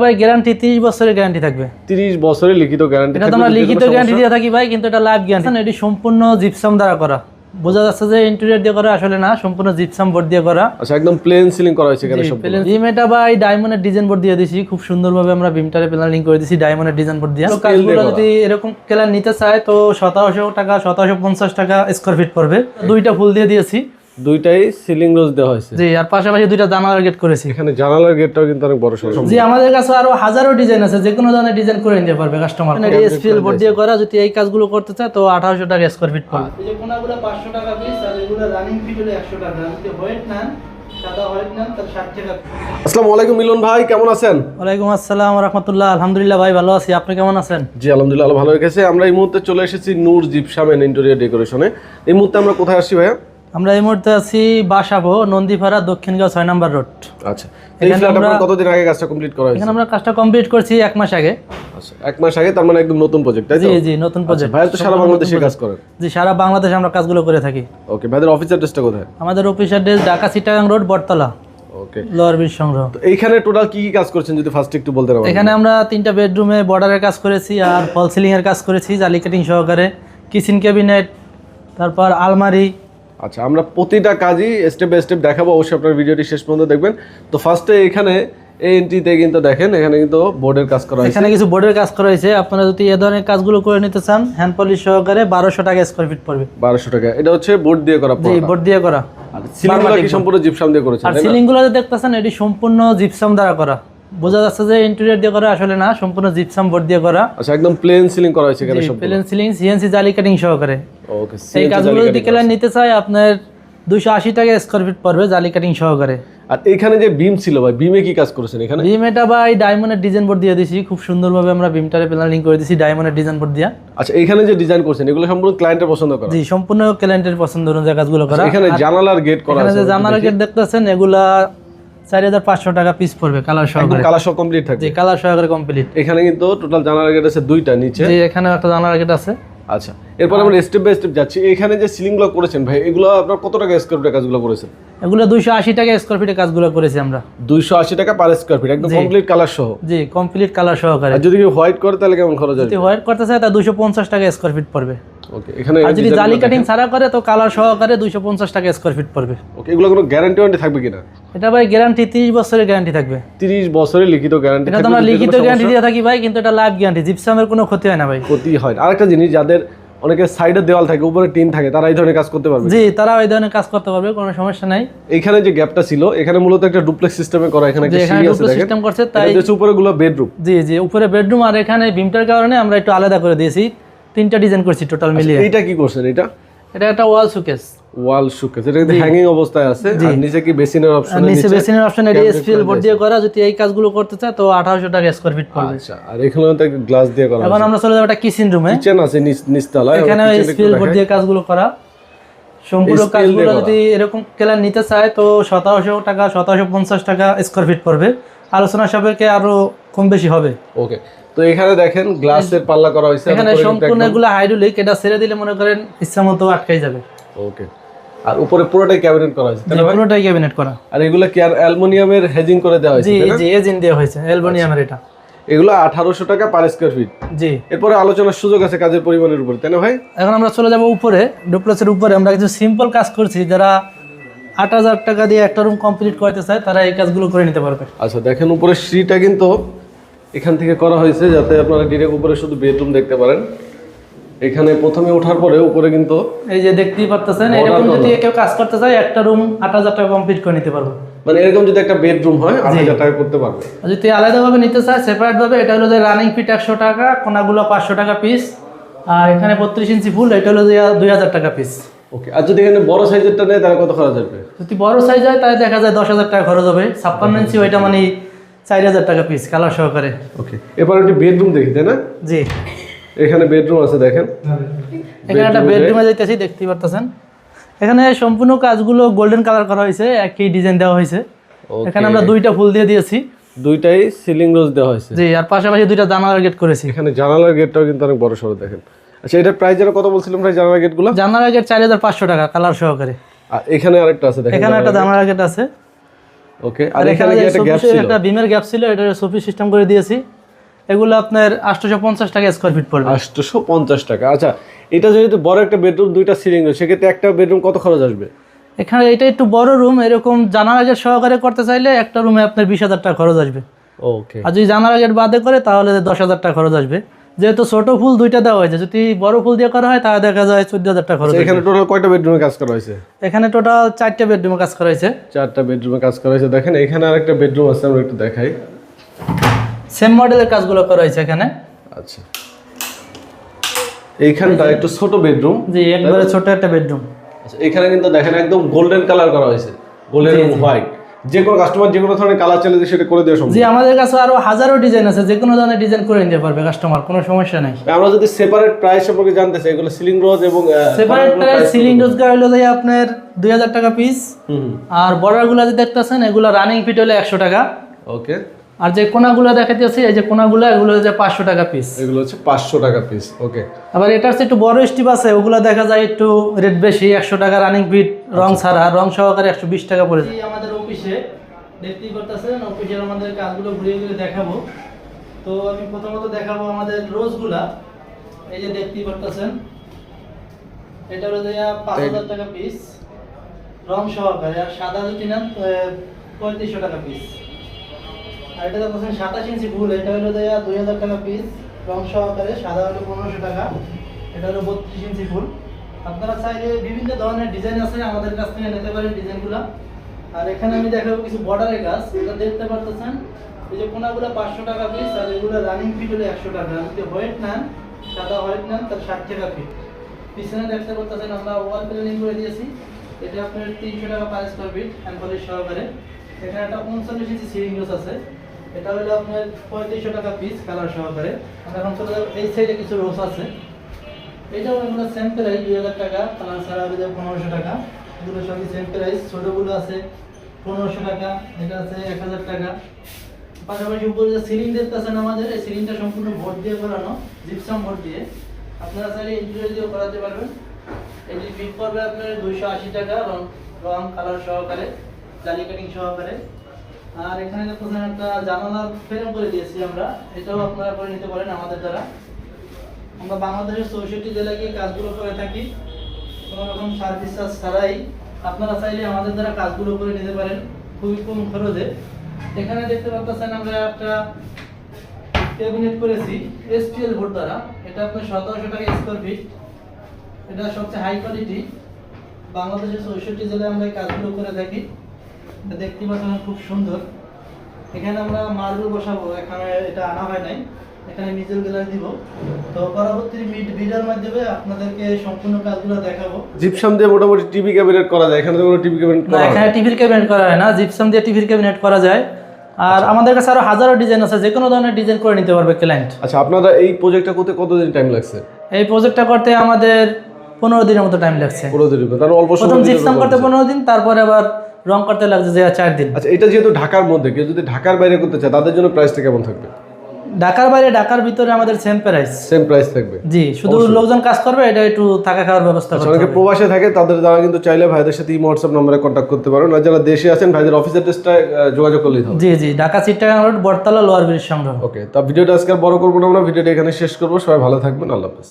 ভাই গ্যারান্টি 30 বছরের গ্যারান্টি থাকবে। 30 বছরের লিখিত গ্যারান্টি এটা আমরা লিখিত গ্যারান্টি দিয়ে থাকি ভাই কিন্তু এটা লাইভ গ্যারান্টি এটি সম্পূর্ণ জিপসাম দ্বারা করা। বোঝা যাচ্ছে যে ইন্টেরিয়র দিয়ে করা আসলে না সম্পূর্ণ জিপসাম বোর্ড দিয়ে করা। আচ্ছা একদম প্লেন সিলিং করা হয়েছে এখানে সব জিম এটা ভাই ডায়মন্ডের ডিজাইন বোর্ড দিয়ে দিছি। খুব সুন্দরভাবে আমরা বিমটারে প্ল্যানিং করে দিছি ডায়মন্ডের ডিজাইন বোর্ড দিয়ে। কাজগুলো যদি এরকম কেলার নিতে চায় তো সতেরোশো টাকা সতেরোশো পঞ্চাশ টাকা স্কোয়ার ফিট পড়বে। দুইটা ফুল দিয়ে দিয়েছি। দুইটাই সিলিং রোজ দেওয়া হয়েছে। জি আর পাশাপাশি দুইটা জানালার গেট করেছি। এখানে জানালার গেটটাও কিন্তু অনেক বড় সড়ো জি আমাদের কাছে আরও হাজারো ডিজাইন আছে যে কোনো ধরনের ডিজাইন করে নিতে পারবে কাস্টমার এসপিএল বোর্ড দিয়ে করা যদি এই কাজগুলো করতে চায় তো আঠারোশো টাকা স্কোয়ার ফিট পড়বে। এই যে কোনাগুলো পাঁচশো টাকা পিস আর এগুলো রানিং ফিট হলে একশো টাকা। যদি হোয়াইট নেন সাদা হোয়াইট নেন তার ষাট টাকা আসসালামু আলাইকুম মিলন ভাই কেমন আছেন? ওয়ালাইকুম আসসালাম রহমতুল্লাহ। আলহামদুলিল্লাহ ভাই ভালো আছি। আপনি কেমন আছেন? জি আলহামদুলিল্লাহ ভালো রেখেছে। আমরা এই মুহূর্তে চলে এসেছি নূর জিপসাম এন্ড ইন্টেরিয়র ডেকোরেশনে এই মুহূর্তে আমরা কোথায় আসছি ভাইয়া? আমরা এই মুহূর্তে আছি বাসাবো নন্দীপাড়া দক্ষিণগাঁও ছয় নম্বর রোড। আচ্ছা কতদিন আগে কাজটা কমপ্লিট করা হয়েছে? এখানে আমরা কাজটা কমপ্লিট করছি এক মাস আগে। আচ্ছা এক মাস আগে তার মানে একদম নতুন প্রজেক্ট তাই জি জি নতুন প্রজেক্ট ভাইয়া তো সারা বাংলাদেশে কাজ করেন। জি সারা বাংলাদেশে আমরা কাজগুলো করে থাকি। ওকে ভাইদের অফিস অ্যাড্রেসটা কোথায়? আমাদের office address Dhaka Chittagong road Bottola. Okay lower bridge সংগ্রহ। তো এইখানে টোটাল কি কি কাজ করছেন যদি ফার্স্ট একটু বলতে পারেন? এখানে আমরা তিনটা বেডরুমে বর্ডারের কাজ করেছি আর ফল সিলিং এর কাজ করেছি জালি কাটিং সহকারে কিচেন ক্যাবিনেট তারপর আলমারি আচ্ছা আমরা প্রতিটা কাজই স্টেপ বাই স্টেপ দেখাবো অবশ্যই আপনার ভিডিওটি শেষ পর্যন্ত দেখবেন। তো ফার্স্টে এখানে এই এন্ট্রিতে কিন্তু দেখেন এখানে কিন্তু বোর্ডের কাজ করা হয়েছে। এখানে কিছু বোর্ডের কাজ করা হয়েছে। আপনারা যদি এ ধরনের কাজগুলো করে নিতে চান হ্যান্ড পলিশ সহকারে বারোশো টাকা স্কোয়ার ফিট পড়বে। বারোশো টাকা। এটা হচ্ছে বোর্ড দিয়ে করা জি বোর্ড দিয়ে করা। আর সিলিংগুলো কি সম্পূর্ণ জিপসাম দিয়ে করেছেন আর সিলিংগুলো দেখতেছেন এটি সম্পূর্ণ জিপসাম দ্বারা করা। বোঝা যাচ্ছে যে ইন্টেরিয়র দিয়ে করা আসলে না সম্পূর্ণ জিপসাম বোর্ড দিয়ে করা। আচ্ছা একদম প্লেন সিলিং করা হয়েছে এখানে সব প্লেন সিলিং সিএনসি জালি কাটিং সহকারে। ওকে এই কাজগুলো যদি কেলার নিতে চায় আপনার দুশো আশি টাকা স্কোয়ার ফিট পড়বে জালি কাটিং সহকারে। আর এখানে যে বিম ছিল ভাই বিমে কি কাজ করেছেন এখানে? বিম এটা ভাই ডায়মন্ডের ডিজাইন বোর্ড দিয়ে দিছি। খুব সুন্দরভাবে আমরা বিমটারে প্ল্যানিং করে দিছি ডায়মন্ডের ডিজাইন বোর্ড দিয়া। আচ্ছা এখানে যে ডিজাইন করছেন এগুলো সম্পূর্ণ ক্লায়েন্টের পছন্দ করা? জি সম্পূর্ণ ক্লায়েন্টের পছন্দ অনুযায়ী কাজগুলো করা। এখানে জানালার গেট করা আছে এখানে যে জানালা গেট দেখতেছেন এগুলা চার হাজার পাঁচশো টাকা পিস পড়বে কালার সহকারে। কালার কমপ্লিট থাকবে। জি কালার সহকারে কমপ্লিট এখানে কিন্তু টোটাল গেট আছে দুইটা নিচে। জি এখানে একটা জানালা গেট আছে। আচ্ছা এরপর আমরা স্টেপ বাই স্টেপ যাচ্ছি। এখানে যে সিলিংগুলো করেছেন ভাই এগুলো আপনার কত টাকা স্কোয়ার ফিটের কাজগুলো করেছেন? এগুলো দুইশো আশি টাকা স্কোয়ার ফিটে কাজগুলো করেছি আমরা। দুইশো আশি টাকা পার স্কোয়ার ফিট একদম কমপ্লিট কালার সহ। জি কমপ্লিট কালার সহকারে। আর যদি হোয়াইট করে তাহলে কেমন খরচ যদি হোয়াইট করতে চায় তা পঞ্চাশ টাকা স্কোয়ার ফিট পড়বে। ওকে এখানে আর যদি জালি কাটিং ছাড়া করে তো কালার সহকারে দুশো পঞ্চাশ টাকা স্কোয়ার ফিট পড়বে। ওকে এগুলো কোনো গ্যারান্টি ওয়ারেন্টি থাকবে কিনা? এটা ভাই গ্যারান্টি তিরিশ বছরের গ্যারান্টি থাকবে। তিরিশ বছরের লিখিত গ্যারান্টি এটা আমরা লিখিত গ্যারান্টি দিয়ে থাকি ভাই কিন্তু এটা লাইভ গ্যারান্টি জিপসামের কোনো ক্ষতি হয় না ভাই। ক্ষতি হয়। আরেকটা জিনিস যাদের সাইডে দেওয়াল থাকে উপরে টিন থাকে তারা এই ধরনের কাজ করতে পারবে। জি তারা ওই ধরনের কাজ করতে পারবে কোনো সমস্যা নাই। এখানে যে গ্যাপটা ছিল এখানে মূলত একটা ডুপ্লেক্স সিস্টেমে করা এখানে একটা সিঁড়ি আছে দেখেন। সিস্টেম করছে তাই উপরে গুলো বেডরুম জি জি উপরে বেডরুম আর এখানে বিমটার কারণে আমরা একটু আলাদা করে দিয়েছি। তিনটা ডিজাইন করছি টোটাল মিলিয়ে। এইটা কি করছেন এটা? এটা একটা ওয়াল সুকেস ওয়াল শুকেস এটা কিন্তু হ্যাঙ্গিং অবস্থায় আছে। আর নিচে কি বেসিনের অপশন নিচে বেসিনের অপশন এটি এসপিএল বোর্ড দিয়ে করা যদি এই কাজগুলো করতে চায় তো আঠারোশো টাকা স্কোয়ার ফিট পড়বে। আচ্ছা আর এখানে তো গ্লাস দিয়ে করা এখন আমরা চলে যাব একটা কিচেন রুমে কিচেন আছে নিচ নিচতলায় এখানে এসপিএল বোর্ড দিয়ে কাজগুলো করা। সম্পূর্ণ কাজগুলো যদি এরকম কেলার নিতে চায় তো সতেরোশো টাকা সতেরোশো পঞ্চাশ টাকা স্কোয়ার ফিট পড়বে। আলোচনা সাপেক্ষে আরও কম বেশি হবে। ওকে তো এখানে দেখেন গ্লাসের পাল্লা করা হয়েছে এখানে সম্পূর্ণ এগুলো হাইড্রোলিক এটা ছেড়ে দিলে মনে করেন যাবে। ওকে আর উপরে পুরোটাই ক্যাবিনেট করা হয়েছে পুরোটাই ক্যাবিনেট করা। আর এগুলো কি আর অ্যালুমিনিয়ামের হেজিং করে দেওয়া হয়েছে জি জি এজিন দেওয়া হয়েছে অ্যালবানিয়ামের এটা। এগুলো আঠারোশো টাকা পার স্কোয়ার ফিট জি। এরপরে আলোচনার সুযোগ আছে কাজের পরিমাণের উপর তাই না ভাই? এখন আমরা চলে যাব উপরে ডুপ্লেসের উপরে। আমরা কিছু সিম্পল কাজ করছি যারা আট হাজার টাকা দিয়ে একটা রুম কমপ্লিট করতে চায় তারা এই কাজগুলো করে নিতে পারবে। আচ্ছা দেখেন উপরে সিঁড়িটা কিন্তু এখান থেকে করা হয়েছে যাতে আপনারা ডিরেক্ট উপরে শুধু বেডরুম দেখতে পারেন। এখানে প্রথমে ওঠার পরে উপরে কিন্তু এই যে দেখতেই পারতেছেন এরকম যদি কেউ কাজ করতে চায় একটা রুম আট হাজার টাকা কমপ্লিট করে নিতে পারব। মানে এরকম যদি একটা বেডরুম হয় আট হাজার টাকা করতে পারবে। আর যদি আলাদাভাবে নিতে চায় সেপারেট ভাবে এটা হলো যে রানিং ফিট একশো টাকা কোনাগুলো পাঁচশো টাকা পিস আর এখানে বত্রিশ ইঞ্চি ফুল এটা হলো যে দুই হাজার টাকা পিস ওকে আর যদি এখানে বড় সাইজেরটা নেয় তাহলে কত খরচ হবে যদি বড় সাইজ হয় তাহলে দেখা যায় দশ হাজার টাকা খরচ হবে। ছাপ্পান্ন ইঞ্চি ওইটা মানে চার হাজার টাকা পিস কালার সহকারে। ওকে এবার একটি বেডরুম দেখি তাই না? জি। এখানে বেডরুম আছে দেখেন। এখানে একটা বেডরুমে যাইতেছি দেখতেই পারতেছেন। এখানে সম্পূর্ণ কাজগুলো গোল্ডেন কালার করা হয়েছে একই ডিজাইন দেওয়া হয়েছে। এখানে আমরা দুইটা ফুল দিয়ে দিয়েছি। দুইটাই সিলিং রোজ দেওয়া হয়েছে। জি আর পাশাপাশি দুইটা জানালার গেট করেছি। এখানে জানালার গেটটাও কিন্তু অনেক বড় সড়ো দেখেন। আচ্ছা এটার প্রাইস যেন কত বলছিলাম ভাই জানালার গেটগুলো জানালার গেট চার হাজার পাঁচশো টাকা কালার সহকারে। আর এখানে আরেকটা আছে দেখেন এখানে একটা জানালার গেট আছে। ওকে আর এখানে একটা গ্যাপ ছিল। একটা বিমের গ্যাপ ছিল এটা সোফি সিস্টেম করে দিয়েছি। এগুলো আপনার আটশোশো পঞ্চাশ টাকা স্কোয়ার ফিট পড়বে। আটশোশো পঞ্চাশ টাকা আচ্ছা এটা যেহেতু বড় একটা বেডরুম দুইটা সিলিং সেক্ষেত্রে একটা বেডরুম কত খরচ আসবে? এখানে এটা একটু বড় রুম এরকম জানালা গেট সহকারে করতে চাইলে একটা রুমে আপনার বিশ হাজার টাকা খরচ আসবে। ওকে আর যদি জানার গেট বাদে করে তাহলে দশ হাজার টাকা খরচ আসবে। যেহেতু ছোট ফুল দুইটা দেওয়া হয়েছে যদি বড় ফুল দিয়ে করা হয় তাহলে দেখা যায় চোদ্দ হাজার টাকা খরচ এখানে টোটাল কয়টা বেডরুমে কাজ করা হয়েছে? এখানে টোটাল চারটা বেডরুমে কাজ করা হয়েছে। চারটা বেডরুমে কাজ করা হয়েছে। দেখেন এখানে আর একটা বেডরুম আছে আমরা একটু দেখাই। সেম মডেলের কাজগুলো করা হয়েছে এখানে। আচ্ছা। এইখানটা একটু ছোট বেডরুম জি একবারে ছোট একটা বেডরুম আচ্ছা এখানে কিন্তু দেখেন একদম গোল্ডেন কালার করা হয়েছে। গোল্ডেন হোয়াইট যে কোনো কাস্টমার যে কোনো ধরনের কালার চাইলে সেটা করে দেওয়া সম্ভব। জি আমাদের কাছে আরও হাজারো ডিজাইন আছে যে কোনো ধরনের ডিজাইন করে নিতে পারবে কাস্টমার কোনো সমস্যা নাই। আমরা যদি সেপারেট প্রাইস সম্পর্কে জানতে চাই এগুলো সিলিং রোজ এবং সেপারেট প্রাইস সিলিং রোজগুলো হলো যে আপনার দুই হাজার টাকা পিস আর বর্ডারগুলো যে দেখতেছেন এগুলো রানিং ফিট হলে একশো টাকা। ওকে আর যে কোনাগুলো দেখাতেছি এই যে কোনাগুলো এগুলো হচ্ছে পাঁচশো টাকা পিস এগুলো হচ্ছে পাঁচশো টাকা পিস ওকে আবার এটার চেয়ে একটু বড় স্টিপ আছে ওগুলো দেখা যায় একটু রেট বেশি একশো টাকা রানিং বিট রং ছাড়া রং সহকারে একশো বিশ টাকা পড়ে যায়। আমাদের অফিসে দেখতেই পারতেছেন অফিসের আমাদের কাজগুলো ঘুরিয়ে ঘুরিয়ে দেখাবো। তো আমি প্রথমত দেখাবো আমাদের রোজগুলা। এই যে দেখতেই পারতেছেন এটা হলো যে পাঁচ হাজার টাকা পিস রং সহকারে আর সাদা যদি নেন পঁয়ত্রিশশো টাকা পিস আর এটা দেখছেন সাতাশ ইঞ্চি ফুল এটা হলো যে দুই হাজার টাকা পিস রং সহকারে, সাদা হলো পনেরোশো টাকা, এটা হলো বত্রিশ ইঞ্চি ফুল আপনারা চাইলে বিভিন্ন ধরনের ডিজাইন আছে, আমাদের কাছ থেকে নিতে পারেন ডিজাইনগুলো আর এখানে আমি দেখাবো কিছু বর্ডারের কাজ, এটা দেখতে পারতেছেন? এই যে কোনাগুলো পাঁচশো টাকা পিস আর এগুলো রানিং ফিট হলো একশো টাকা। যদি হোয়াইট নেন, সাদা হোয়াইট নেন তার ষাট টাকা ফিট পিছনে দেখতে পারতেছেন, আমরা ওয়াল প্ল্যানিং করে দিয়েছি। এটা আপনার তিনশো টাকা পার স্কোয়ার ফিট অ্যাম্পলিশ সহকারে। এখানে একটা উনচল্লিশ ইঞ্চি সিলিং আছে। এটা হলো আপনার পঁয়ত্রিশশো টাকা পিস কালার সহকারে। এখন চলে এই সাইডে কিছু রোস আছে। এটাও এগুলো সেম প্রাইস দুই হাজার টাকা কালার ছাড়া হবে পনেরোশো টাকা। এগুলো সবই সেম প্রাইস ছোটোগুলো আছে পনেরোশো টাকা, এটা আছে এক হাজার টাকা। পাশাপাশি উপরে যে সিলিং দেখতেছেন আমাদের, এই সিলিংটা সম্পূর্ণ ভোট দিয়ে করানো জিপসাম ভোট দিয়ে। আপনারা চাইলে ইন্টেরিয়র দিয়েও করাতে পারবেন। এটি ফিট পড়বে আপনার দুইশো আশি টাকা, রং রং কালার সহকারে, জালি কাটিং সহকারে। আর এখানে দেখতেছেন একটা জানালা ফ্রেম করে দিয়েছি আমরা, এটাও আপনারা করে নিতে পারেন আমাদের দ্বারা। আমরা বাংলাদেশের চৌষট্টি জেলায় গিয়ে কাজগুলো করে থাকি। কোনো রকম সার্ভিস চার্জ ছাড়াই আপনারা চাইলে আমাদের দ্বারা কাজগুলো করে নিতে পারেন, খুবই কম খরচে। এখানে দেখতে পাচ্ছেন আমরা একটা ক্যাবিনেট করেছি এসপিএল বোর্ড দ্বারা। এটা আপনার সতেরোশো টাকা স্কোয়ার ফিট এটা সবচেয়ে হাই কোয়ালিটি বাংলাদেশের চৌষট্টি জেলায় আমরা এই কাজগুলো করে থাকি। দেখতে পাচ্ছেন খুব সুন্দর। এখানে আমরা মার্বেল বসাবো এখানে এটা আনা হয় নাই। এখানে মিজেল গ্লাস দিব। তো পরবর্তী ভিডিওর মাধ্যমে আপনাদেরকে সম্পূর্ণ কাজগুলো দেখাবো। জিপসাম দিয়ে মোটামুটি টিভি ক্যাবিনেট করা যায়। এখানে তো কোনো টিভি ক্যাবিনেট করা হয় এখানে না। টিভির ক্যাবিনেট করা হয় না। জিপসাম দিয়ে টিভির ক্যাবিনেট করা যায়। আর আমাদের কাছে আরও হাজারো ডিজাইন আছে। যে কোনো ধরনের ডিজাইন করে নিতে পারবে ক্লায়েন্ট আচ্ছা আপনারা এই প্রজেক্টটা করতে কতদিন টাইম লাগছে? এই প্রজেক্টটা করতে আমাদের পনেরো দিনের মতো টাইম লাগছে। পুরো দিন তার অল্প প্রথম জিপসাম করতে পনেরো দিন তারপরে আবার রং করতে লাগছে যে চার দিন। আচ্ছা এটা যেহেতু ঢাকার মধ্যে কেউ যদি ঢাকার বাইরে করতে চায় তাদের জন্য প্রাইসটা কেমন থাকবে? ঢাকার বাইরে ঢাকার ভিতরে আমাদের সেম প্রাইস সেম প্রাইস থাকবে? জি শুধু লোকজন কাজ করবে এটা একটু থাকা খাওয়ার ব্যবস্থা আচ্ছা, করতে অনেকে প্রবাসে থাকে তাদের দ্বারা কিন্তু চাইলে ভাইদের সাথে ইমো হোয়াটসঅ্যাপ নম্বরে কন্ট্যাক্ট করতে পারেন। আর যারা দেশে আছেন ভাইদের অফিস অ্যাড্রেসটা যোগাযোগ করলেই হবে। জি জি Dhaka Chittagong road Bottola lower bridge সংগ্রহ ওকে তা ভিডিওটা আজকে বড় করব না আমরা ভিডিওটা এখানে শেষ করব। সবাই ভালো থাকবেন আল্লাহ হাফেজ।